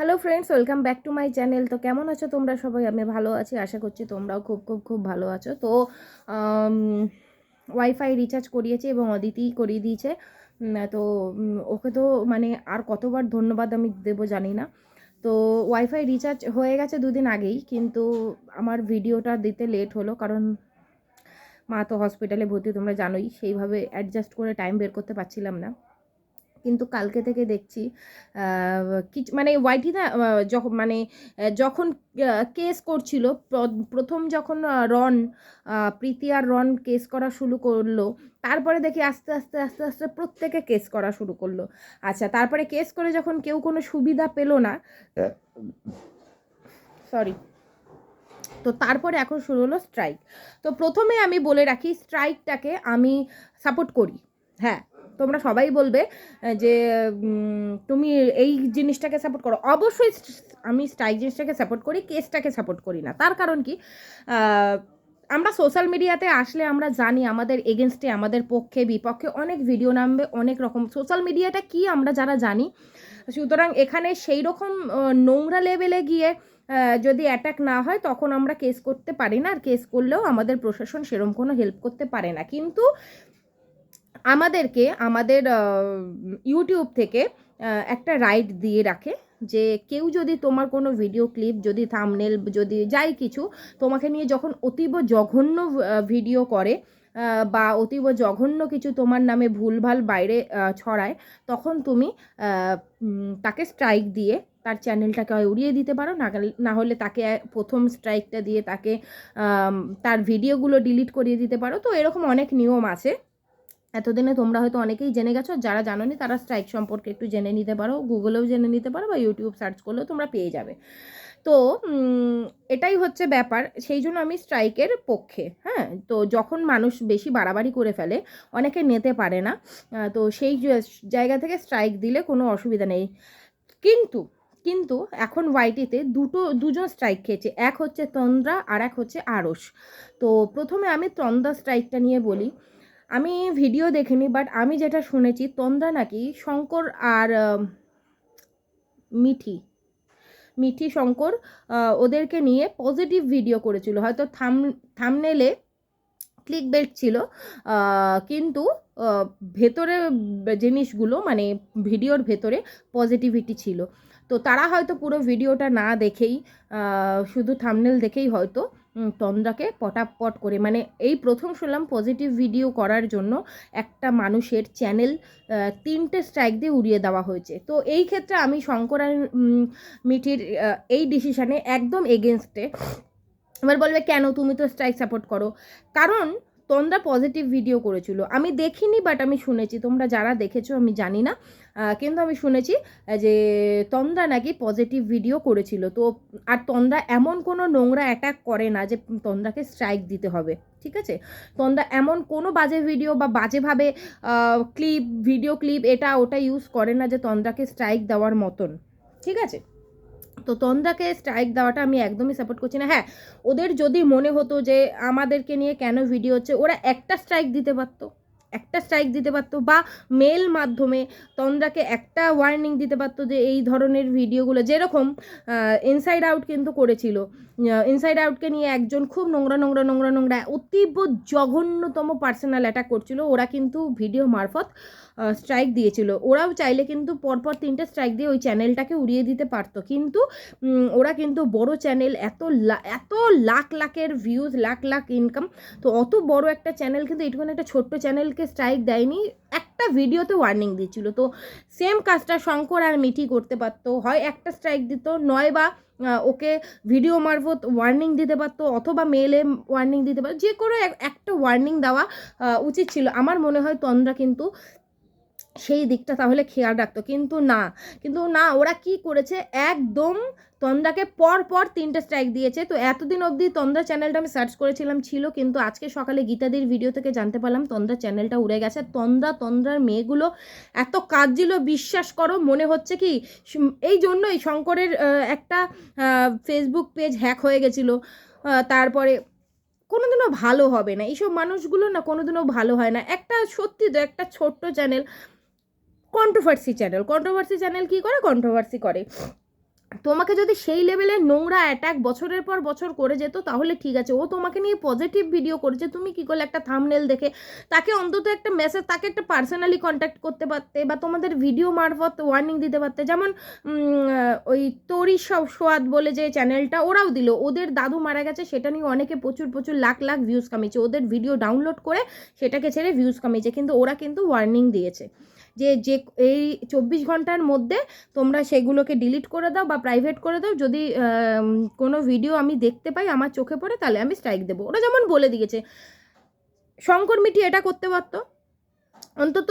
Hello friends welcome back to my channel তো কেমন আছো তোমরা সবাই? আমি ভালো আছি, আশা করছি তোমরাও খুব খুব খুব ভালো আছো। তো ওয়াইফাই রিচার্জ করিয়েছি এবং অদিতি করিয়ে দিয়েছে। তো ওকে তো মানে আর কতবার ধন্যবাদ আমি দেবো জানি না। তো ওয়াইফাই রিচার্জ হয়ে গেছে দুদিন আগেই, কিন্তু আমার ভিডিওটা দিতে লেট হলো, কারণ মা তো হসপিটালে ভর্তি, তোমরা জানোই, সেইভাবে অ্যাডজাস্ট করে টাইম বের করতে পারছিলাম না। কিন্তু কালকে থেকে দেখছি কিছু মানে ওয়াইটি না যখন মানে যখন কেস করছিল প্রথম যখন রন প্রীতি আর রন কেস করা শুরু করল তারপরে দেখি আস্তে আস্তে আস্তে আস্তে প্রত্যেকে কেস করা শুরু করল। আচ্ছা তারপরে কেস করে যখন কেউ কোনো সুবিধা পেল না সরি। তো তারপরে এখন শুরু হলো স্ট্রাইক তো প্রথমে আমি বলে রাখি স্ট্রাইকটাকে আমি সাপোর্ট করি হ্যাঁ। তোমরা সবাই বলবে যে তুমি এই জিনিসটাকে সাপোর্ট করো। অবশ্যই আমি স্ট্রাইক জিনিসটাকে সাপোর্ট করি, কেসটাকে সাপোর্ট করি না। তার কারণ কি? আমরা সোশ্যাল মিডিয়াতে আসলে আমরা জানি আমাদের এগেনস্টে আমাদের পক্ষে, বিপক্ষে অনেক ভিডিও নামবে, অনেক রকম। সোশ্যাল মিডিয়াটা কি আমরা যারা জানি? সুতরাং এখানে সেই রকম নোংরা লেভেলে গিয়ে যদি অ্যাটাক না হয়, তখন আমরা কেস করতে পারি না। আর কেস করলেও আমাদের প্রশাসন সেরকম কোনো হেল্প করতে পারে না। কিন্তু আমাদেরকে আমাদের ইউটিউব থেকে একটা রাইট দিয়ে রাখে যে কেউ যদি তোমার কোনো ভিডিও ক্লিপ, যদি থামনেল যদি যাই কিছু, তোমাকে নিয়ে যখন অতীব জঘন্য ভিডিও করে বা অতীব জঘন্য কিছু তোমার নামে ভুলভাল বাইরে ছড়ায়, তখন তুমি তাকে স্ট্রাইক দিয়ে তার চ্যানেলটাকে হয় উড়িয়ে দিতে পারো। না না হলে তাকে প্রথম স্ট্রাইকটা দিয়ে তাকে তার ভিডিওগুলো ডিলিট করিয়ে দিতে পারো। তো এরকম অনেক নিয়ম আছে। এতদিনে তোমরা হয়তো অনেকেই জেনে গেছো, যারা জানোনি তারা স্ট্রাইক সম্পর্কে একটু জেনে নিতে পারো, গুগলেও জেনে নিতে পারো বা ইউটিউব সার্চ করলেও তোমরা পেয়ে যাবে। তো এটাই হচ্ছে ব্যাপার, সেই জন্য আমি স্ট্রাইকের পক্ষে হ্যাঁ? তো যখন মানুষ বেশি বাড়াবাড়ি করে ফেলে, অনেকে নিতে পারে না তো সেই জায়গা থেকে স্ট্রাইক দিলে কোনো অসুবিধা নেই। কিন্তু কিন্তু এখন ওয়াইটিতে দুটো, দুজন স্ট্রাইক খেয়েছে, এক হচ্ছে তন্দ্রা আর এক হচ্ছে আড়স তো প্রথমে আমি তন্দ্রা স্ট্রাইকটা নিয়ে বলি। আমি ভিডিও দেখিনি বাট আমি যেটা শুনেছি, তন্দ্রা নাকি শঙ্কর আর মিঠি মিঠি শঙ্কর ওদেরকে নিয়ে পজিটিভ ভিডিও করেছিল। হয়তো থাম থামনেলে ক্লিক বেল্ট ছিল কিন্তু ভেতরে জিনিসগুলো মানে ভিডিওর ভেতরে পজিটিভিটি ছিল। তো তারা হয়তো পুরো ভিডিওটা না দেখেই শুধু থামনেল দেখেই হয়তো তন্দ্রাকে পটাপট করে মানে এই প্রথম শুনলাম পজিটিভ ভিডিও করার জন্য একটা মানুষের চ্যানেল তিনটে স্ট্রাইক দিয়ে উড়িয়ে দেওয়া হয়েছে। তো এই ক্ষেত্রে আমি শঙ্কর আর মিঠির এই ডিসিশানে একদম এগেনস্টে এবার বলবে, কেন তুমি তো স্ট্রাইক সাপোর্ট করো? কারণ তন্দ্রা পজিটিভ ভিডিও করেছিল। আমি দেখিনি বাট আমি শুনেছি। তোমরা যারা দেখেছ, আমি জানি না। কিন্তু আমি শুনেছি যে তন্দ্রা নাকি পজিটিভ ভিডিও করেছিল। তো, আর তন্দ্রা এমন কোনো নোংরা অ্যাটাক করে না যে তন্দ্রাকে স্ট্রাইক দিতে হবে, ঠিক আছে? তন্দ্রা এমন কোনো বাজে ভিডিও বা বাজেভাবে ক্লিপ ভিডিও ক্লিপ এটা ওটা ইউজ করে না যে তন্দ্রাকে স্ট্রাইক দেওয়ার মতন, ঠিক আছে? তো তন্দ্রাকে স্ট্রাইক দেওয়াটা আমি একদমই সাপোর্ট করছি না। হ্যাঁ ওদের যদি মনে হতো যে আমাদেরকে নিয়ে কেন ভিডিও হচ্ছে, ওরা একটা স্ট্রাইক দিতে পারতো, একটা স্ট্রাইক দিতে পারতো বা মেল মাধ্যমে তন্দ্রাকে একটা ওয়ার্নিং দিতে পারতো যে এই ধরনের ভিডিওগুলো যেরকম ইনসাইড আউট কিন্তু করেছিল। ইনসাইড আউটকে নিয়ে একজন খুব নোংরা নোংরা নোংরা নোংরা, অতীব জঘন্যতম পার্সোনাল অ্যাটাক করছিল। ওরা কিন্তু ভিডিও মারফত স্ট্রাইক দিয়েছিল। ওরাও চাইলে কিন্তু পরপর তিনটে স্ট্রাইক দিয়ে ওই চ্যানেলটাকে উড়িয়ে দিতে পারতো। কিন্তু ওরা কিন্তু বড় চ্যানেল এত এত লাখ লাখের ভিউজ লাখ লাখ ইনকাম তো অত বড় একটা চ্যানেল কিন্তু এইটুখানি একটা ছোট্ট চ্যানেলকে স্ট্রাইক দেয়নি, একটা ভিডিওতে ওয়ার্নিং দিচ্ছিল তো সেম কাজটা শঙ্কর আর মিঠি করতে পারতো। হয় একটা স্ট্রাইক দিত, নয় বা ওকে ভিডিও মারফত ওয়ার্নিং দিতে পারতো, অথবা মেলে ওয়ার্নিং দিতে পারতো। যে কোনো এক- একটা ওয়ার্নিং দেওয়া উচিত ছিল। আমার মনে হয় তন্দ্রা কিন্তু সেই দিকটা তাহলে খেয়াল রাখতো। কিন্তু না কিন্তু না, ওরা কি করেছে? একদম তন্দ্রাকে পর পর তিনটে স্ট্রাইক দিয়েছে। তো এতদিন অবধি তন্দ্রা চ্যানেলটা আমি সার্চ করেছিলাম, ছিল, কিন্তু আজকে সকালে গীতাদির ভিডিও থেকে জানতে পারলাম, তন্দ্রা চ্যানেলটা উড়ে গেছে। তন্দ্রা, তন্দ্রার মেয়েগুলো এত কাজ দিল বিশ্বাস করো, মনে হচ্ছে কি এই জন্যই শঙ্করের একটা ফেসবুক পেজ হ্যাক হয়ে গেছিল। তারপরে কোনোদিনও ভালো হবে না। এইসব মানুষগুলো না কোনোদিনও ভালো হয় না। একটা সত্যি তো একটা ছোট্ট channel controversy channel controversy channel কী করে? কন্ট্রোভার্সি করে। তোমাকে যদি সেই লেভেলের নোংরা অ্যাটাক বছরের পর বছর করে যেত, তাহলে ঠিক আছে। ও তোমাকে নিয়ে পজিটিভ ভিডিও করেছে। তুমি কী করলে? একটা থামনেল দেখে তাকে অন্তত একটা মেসেজ তাকে একটা পার্সোনালি কন্ট্যাক্ট করতে পারতে বা তোমাদের ভিডিও মারফত ওয়ার্নিং দিতে পারতে। যেমন ওই তরি সব সোয়াদ বলে যে চ্যানেলটা ওরাও দিল। ওদের দাদু মারা গেছে, সেটা নিয়ে অনেকে প্রচুর প্রচুর লাখ লাখ ভিউজ কামিয়েছে। ওদের ভিডিও ডাউনলোড করে সেটাকে ছেড়ে ভিউজ কামিয়েছে। কিন্তু ওরা কিন্তু ওয়ার্নিং দিয়েছে। যে যে, এই চব্বিশ ঘণ্টার মধ্যে তোমরা সেগুলোকে ডিলিট করে দাও বা প্রাইভেট করে দাও। যদি কোনো ভিডিও আমি দেখতে পাই, আমার চোখে পড়ে, তাহলে আমি স্ট্রাইক দেবো। ওরা যেমন বলে দিয়েছে, শঙ্কর মিটি এটা করতে পারতো। অন্তত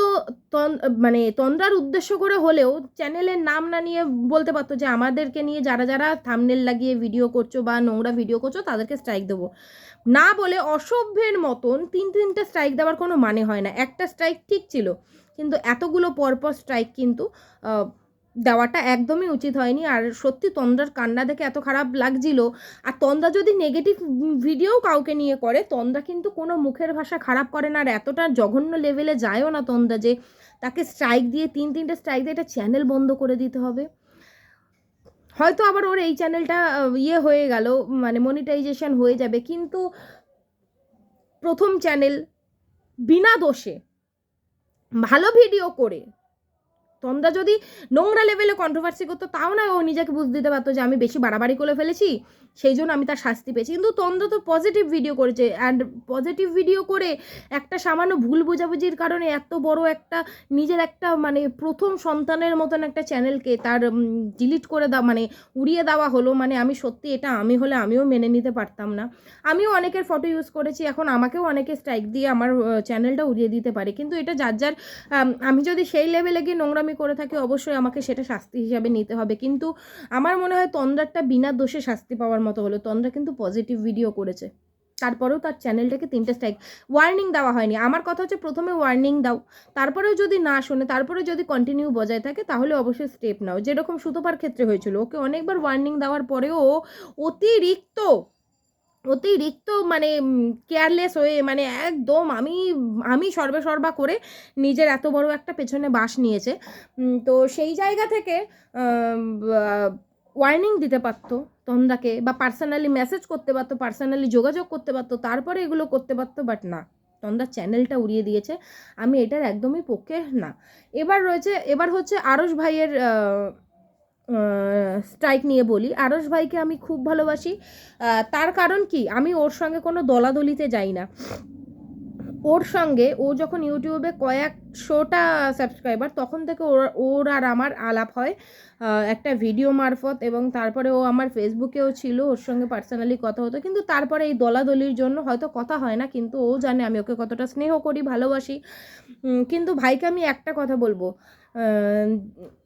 মানে তন্দ্রার উদ্দেশ্য করে হলেও চ্যানেলের নাম না নিয়ে বলতে পারতো যে, আমাদেরকে নিয়ে যারা যারা থামনেল লাগিয়ে ভিডিও করছ বা নোংরা ভিডিও করছ, তাদেরকে স্ট্রাইক দেবো। না বলে অসভ্যের মতন তিন তিনটে স্ট্রাইক দেওয়ার কোনো মানে হয় না। একটা স্ট্রাইক ঠিক ছিল। কিন্তু এতগুলো পরপর স্ট্রাইক কিন্তু দেওয়াটা একদমই উচিত হয়নি। আর সত্যি তন্দ্রার কান্না দেখে এত খারাপ লাগছিল। আর তন্দ্রা যদি নেগেটিভ ভিডিও কাউকে নিয়ে করে, তন্দ্রা কিন্তু কোনো মুখের ভাষা খারাপ করে না। আর এতটা জঘন্য লেভেলে যায়ও না তন্দ্রা যে, তাকে স্ট্রাইক দিয়ে তিন, তিনটে স্ট্রাইক দিয়ে এটা চ্যানেল বন্ধ করে দিতে হবে। হয়তো আবার ওর এই চ্যানেলটা ইয়ে হয়ে গেল মানে মনিটাইজেশন হয়ে যাবে। কিন্তু প্রথম চ্যানেল বিনা দোষে ভালো ভিডিও করে। তন্দা যদি নোংরা লেভেলে কন্ট্রোভার্সি করতো, তাও না ও নিজেকে বুঝ দিতে পারতো যে আমি বেশি বাড়াবাড়ি করে ফেলেছি, সেই জন্য আমি তার শাস্তি পেয়েছি। কিন্তু তন্দ্রা তো পজিটিভ ভিডিও করেছে অ্যান্ড পজিটিভ ভিডিও করে একটা সামান্য ভুল বোঝাবুঝির কারণে এত বড় একটা নিজের একটা মানে প্রথম সন্তানের মতন একটা চ্যানেলকে তার ডিলিট করে দেওয়া মানে উড়িয়ে দেওয়া হলো। মানে আমি সত্যি এটা আমি হলে আমিও মেনে নিতে পারতাম না। আমিও অনেকের ফটো ইউজ করেছি, এখন আমাকেও অনেকে স্ট্রাইক দিয়ে আমার চ্যানেলটা উড়িয়ে দিতে পারে। কিন্তু এটা যার যার, আমি যদি সেই লেভেলে গিয়ে নোংরামি করে থাকি, অবশ্যই আমাকে সেটা শাস্তি হিসাবে নিতে হবে। কিন্তু আমার মনে হয় তন্দ্রারটা বিনা দোষে শাস্তি পাওয়ার মতো হলো। তন্দ্রা কিন্তু পজিটিভ ভিডিও করেছে। তারপরেও তার চ্যানেলটাকে তিনটে স্ট্রাইক ওয়ার্নিং দেওয়া হয়নি। আমার কথা হচ্ছে প্রথমে ওয়ার্নিং দাও, তারপরেও যদি না শোনে তারপরে যদি কন্টিনিউ বজায় থাকে, তাহলে অবশ্যই স্টেপ নাও। যেরকম সুতোপার ক্ষেত্রে হয়েছিল, ওকে অনেকবার ওয়ার্নিং দেওয়ার পরেও অতিরিক্ত অতিরিক্ত মানে কেয়ারলেস হয়ে মানে একদম আমি আমি সর্বে সর্বা করে নিজের এত বড় একটা পেছনে বাস নিয়েছে। তো সেই জায়গা থেকে ওয়ার্নিং দিতে পারতো তন্দাকে বা পার্সোনালি মেসেজ করতে পারতো পার্সোনালি যোগাযোগ করতে পারতো, তারপরে এগুলো করতে পারতো বাট না। তন্দার চ্যানেলটা উড়িয়ে দিয়েছে। আমি এটার একদমই পক্ষে না। এবার রয়েছে, এবার হচ্ছে আরস ভাইয়ের স্ট্রাইক নিয়ে বলি। আরস ভাইকে আমি খুব ভালোবাসি। তার কারণ কি? আমি ওর সঙ্গে কোনো দলাদলিতে যাই না। ওর সঙ্গে ও যখন ইউটিউবে কয়েকশোটা সাবস্ক্রাইবার তখন থেকে ওর ওর আর আমার আলাপ হয় একটা ভিডিও মারফত এবং তারপরে ও আমার ফেসবুকেও ছিল, ওর সঙ্গে পার্সোনালি কথা হতো, কিন্তু তারপরে এই দলাদলির জন্য হয়তো কথা হয় না, কিন্তু ও জানে আমি ওকে কতটা স্নেহ করি, ভালোবাসি। কিন্তু ভাইকে আমি একটা কথা বলব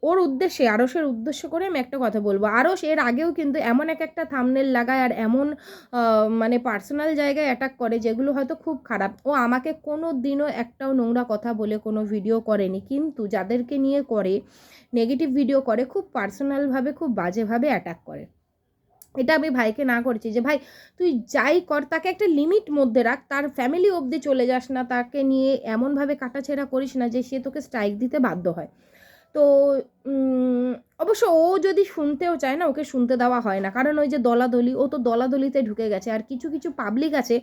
ওর উদ্দেশ্যে আরসের উদ্দেশ্য করে আমি একটা কথা বলব। আরস এর আগেও কিন্তু এমন এক একটা থামনেল লাগায় আর এমন মানে পার্সোনাল জায়গায় অ্যাটাক করে, যেগুলো হয়তো খুব খারাপ। ও আমাকে কোনো দিনও একটাও নোংরা কথা বলে, কোনো ভিডিও করেনি। কিন্তু যাদেরকে নিয়ে করে নেগেটিভ ভিডিও করে, খুব পার্সোনালভাবে খুব বাজেভাবে অ্যাটাক করে। এটা আমি ভাইকে না করেছি যে, ভাই, তুই যাই কর, তাকে একটা লিমিট মধ্যে রাখ। তার ফ্যামিলি অবধি চলে যাস না। তাকে নিয়ে এমনভাবে কাটাছেড়া করিস না যে, সে তোকে স্ট্রাইক দিতে বাধ্য হয়। তো অবশ্য ও যদি শুনতেও চায় না, ওকে শুনতে দেওয়া হয় না। কারণ ওই যে দলাদলি, ও তো দলাদলিতে ঢুকে গেছে। আর কিছু কিছু পাবলিক আছে,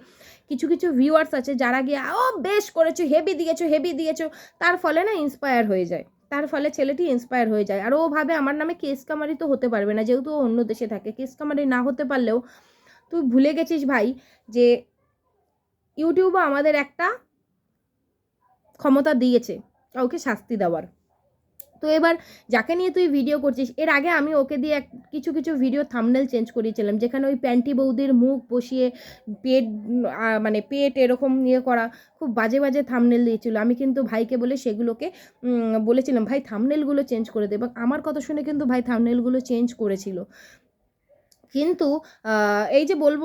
কিছু কিছু ভিউয়ার্স আছে, যারা গিয়ে, ও বেশ করেছ হেভি দিয়েছ হেভি দিয়েছ। তার ফলে না ইন্সপায়ার হয়ে যায়। তার ফলে ছেলেটি ইন্সপায়ার হয়ে যায়। আর ও ভাবে, আমার নামে কেস কামারি তো হতে পারবে না, যেহেতু ও অন্য দেশে থাকে। কেস কামারি না হতে পারলেও, তুই ভুলে গেছিস ভাই যে ইউটিউবে আমাদের একটা ক্ষমতা দিয়েছে, কাউকে শাস্তি দেওয়ার। তো এবার যাকে নিয়ে তুই ভিডিও করছিস, এর আগে আমি ওকে দিয়ে এক, কিছু কিছু ভিডিও থামনেল চেঞ্জ করিয়েছিলাম, যেখানে ওই প্যান্টি বৌদির মুখ বসিয়ে পেট মানে পেট এরকম নিয়ে করা খুব বাজে বাজে থামনেল দিয়েছিল। আমি কিন্তু ভাইকে বলে সেগুলোকে বলেছিলাম, ভাই থামনেলগুলো চেঞ্জ করে দে। এবং আমার কথা শুনে কিন্তু ভাই থামনেলগুলো চেঞ্জ করেছিল। কিন্তু এই যে বলব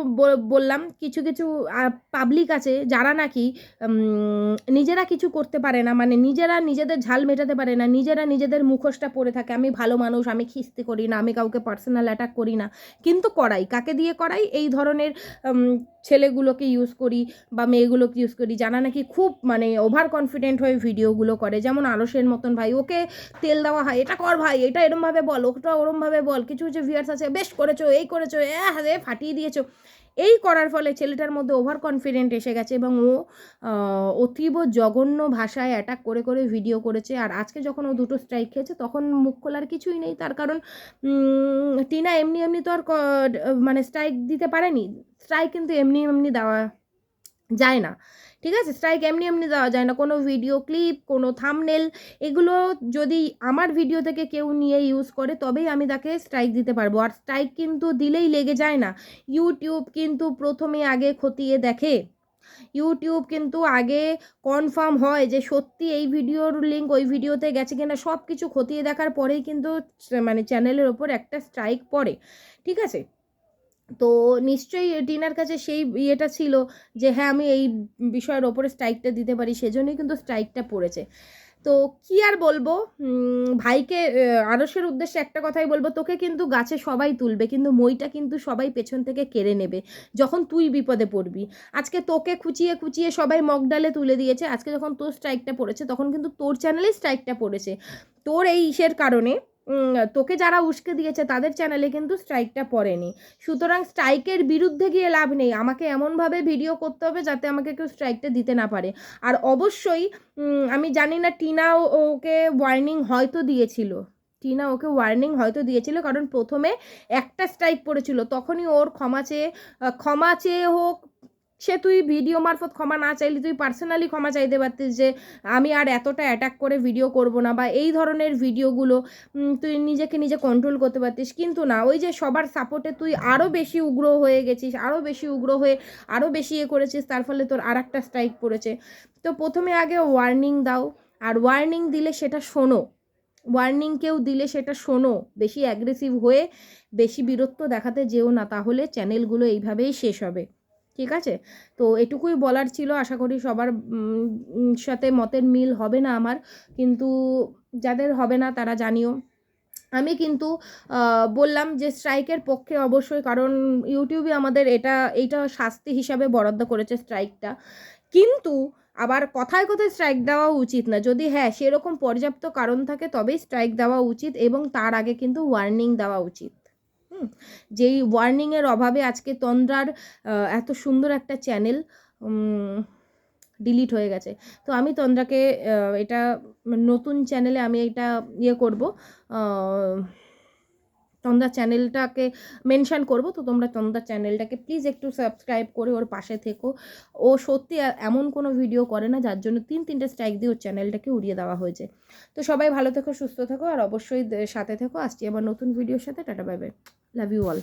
বললাম কিছু কিছু পাবলিক আছে যারা নাকি নিজেরা কিছু করতে পারে না মানে নিজেরা নিজেদের ঝাল মেটাতে পারে না, নিজেরা নিজেদের মুখোশটা পরে থাকে, আমি ভালো মানুষ, আমি খিস্তি করি না, আমি কাউকে পার্সোনাল অ্যাটাক করি না, কিন্তু করাই, কাকে দিয়ে করাই? এই ধরনের ছেলেগুলোকে ইউজ করি বা মেয়েগুলোকে ইউজ করি। জানা নাকি খুব মানে ওভার কনফিডেন্ট হয়ে ভিডিওগুলো করে। যেমন আলসের মতন, ভাই, ওকে তেল দেওয়া হয়, এটা কর ভাই, এটা এরমভাবে বল, ওটা ওরমভাবে বল, কিছু কিছু ভিউয়ার্স আছে, বেশ করেছ, এই করেছ এ ফাটিয়ে দিয়েছ। এই করার ফলে ছেলেটার মধ্যে ওভার কনফিডেন্ট এসে গেছে এবং ও অতীব জঘন্য ভাষায় অ্যাটাক করে করে ভিডিও করেছে। আর আজকে যখন ও দুটো স্ট্রাইক খেয়েছে, তখন মুখ খোলার কিছুই নেই। তার কারণ টিনা এমনি এমনি তো আর মানে স্ট্রাইক দিতে পারেনি। স্ট্রাইক কিন্তু এমনি এমনি দেওয়া যায় না। ঠিক আছে? স্ট্রাইক এমনি এমনি দেওয়া যায় না। কোনো ভিডিও ক্লিপ কোনো থামনেল এগুলো যদি আমার ভিডিও থেকে কেউ নিয়ে ইউজ করে, তবেই আমি তাকে স্ট্রাইক দিতে পারব। আর স্ট্রাইক কিন্তু দিলেই লেগে যায় না। ইউটিউব কিন্তু প্রথমে আগে খতিয়ে দেখে। ইউটিউব কিন্তু আগে কনফার্ম হয় যে সত্যি এই ভিডিওর লিঙ্ক ওই ভিডিওতে গেছে কিনা সব কিছু খতিয়ে দেখার পরেই কিন্তু মানে চ্যানেলের ওপর একটা স্ট্রাইক পড়ে। ঠিক আছে? তো নিশ্চয়ই টিনার কাছে সেই ইয়েটা ছিল যে হ্যাঁ আমি এই বিষয়ের ওপরে স্ট্রাইকটা দিতে পারি। সেজন্যই কিন্তু স্ট্রাইকটা পড়েছে। তো কি আর বলব? ভাইকে আরসের উদ্দেশ্যে একটা কথাই বলব, তোকে কিন্তু গাছে সবাই তুলবে, কিন্তু মইটা কিন্তু সবাই পেছন থেকে কেড়ে নেবে, যখন তুই বিপদে পড়বি। আজকে তোকে খুচিয়ে খুচিয়ে সবাই মগডালে তুলে দিয়েছে, আজকে যখন তোর স্ট্রাইকটা পড়েছে, তখন কিন্তু তোর চ্যানেলেই স্ট্রাইকটা পড়েছে। তোর এই ইসের কারণে তোকে যারা উস্কে দিয়েছে তাদের চ্যানেলে কিন্তু স্ট্রাইকটা পড়েনি। সুতরাং স্ট্রাইকের বিরুদ্ধে গিয়ে লাভ নেই। আমাকে এমনভাবে ভিডিও করতে হবে যাতে আমাকে কেউ স্ট্রাইকটা দিতে না পারে। আর অবশ্যই আমি জানি না টিনা ওকে ওয়ার্নিং হয়তো দিয়েছিল। টিনা ওকে ওয়ার্নিং হয়তো দিয়েছিল কারণ প্রথমে একটা স্ট্রাইক পড়েছিল। তখনই ওর ক্ষমা চেয়ে ক্ষমা চেয়ে হোক সে তুই ভিডিও মারফত ক্ষমা না চাইলে তুই পার্সোনালি ক্ষমা চাইতে পারতিস যে আমি আর এতটা অ্যাটাক করে ভিডিও করব না বা এই ধরনের ভিডিওগুলো তুই নিজেকে নিজে কন্ট্রোল করতে পারতিস। কিন্তু না, ওই যে সবার সাপোর্টে তুই আরও বেশি উগ্র হয়ে গেছিস আরও বেশি উগ্র হয়ে আরও বেশি এ করেছিস, তার ফলে তোর আর একটা স্ট্রাইক পড়েছে। তো প্রথমে আগে ওয়ার্নিং দাও, আর ওয়ার্নিং দিলে সেটা শোনো। ওয়ার্নিং কেউ দিলে সেটা শোনো, বেশি অ্যাগ্রেসিভ হয়ে, বেশি বীরত্ব দেখাতে যেও না, তাহলে চ্যানেলগুলো এইভাবেই শেষ হবে। ঠিক আছে? তো এটুকুই বলার ছিল। আশা করি সবার সাথে মতের মিল হবে না আমার। কিন্তু যাদের হবে না তারা জানিও। আমি কিন্তু বললাম যে স্ট্রাইকের পক্ষে অবশ্যই, কারণ ইউটিউবে আমাদের এটা, এইটা শাস্তি হিসাবে বরাদ্দ করেছে স্ট্রাইকটা। কিন্তু আবার কথায় কথায় স্ট্রাইক দেওয়া উচিত না। যদি হ্যাঁ সেরকম পর্যাপ্ত কারণ থাকে তবেই স্ট্রাইক দেওয়া উচিত এবং তার আগে কিন্তু ওয়ার্নিং দেওয়া উচিত। যেই ওয়ার্নিংয়ের অভাবে আজকে তন্দ্রার এত সুন্দর একটা চ্যানেল ডিলিট হয়ে গেছে। তো আমি তন্দ্রাকে এটা নতুন চ্যানেলে আমি এটা ইয়ে করব তন্দ্রা চ্যানেলটাকে মেনশান করব। তো তোমরা চন্দা চ্যানেলটাকে প্লিজ একটু সাবস্ক্রাইব করে ওর পাশে থেকো। ও সত্যি এমন কোনো ভিডিও করে না, যার জন্য তিন, তিনটে স্ট্রাইক দিয়ে ওর চ্যানেলটাকে উড়িয়ে দেওয়া হয়েছে। তো সবাই ভালো থেকো, সুস্থ থেকো, আর অবশ্যই সাথে থেকো। আসছি আমার নতুন ভিডিওর সাথে। Tata bye bye love you all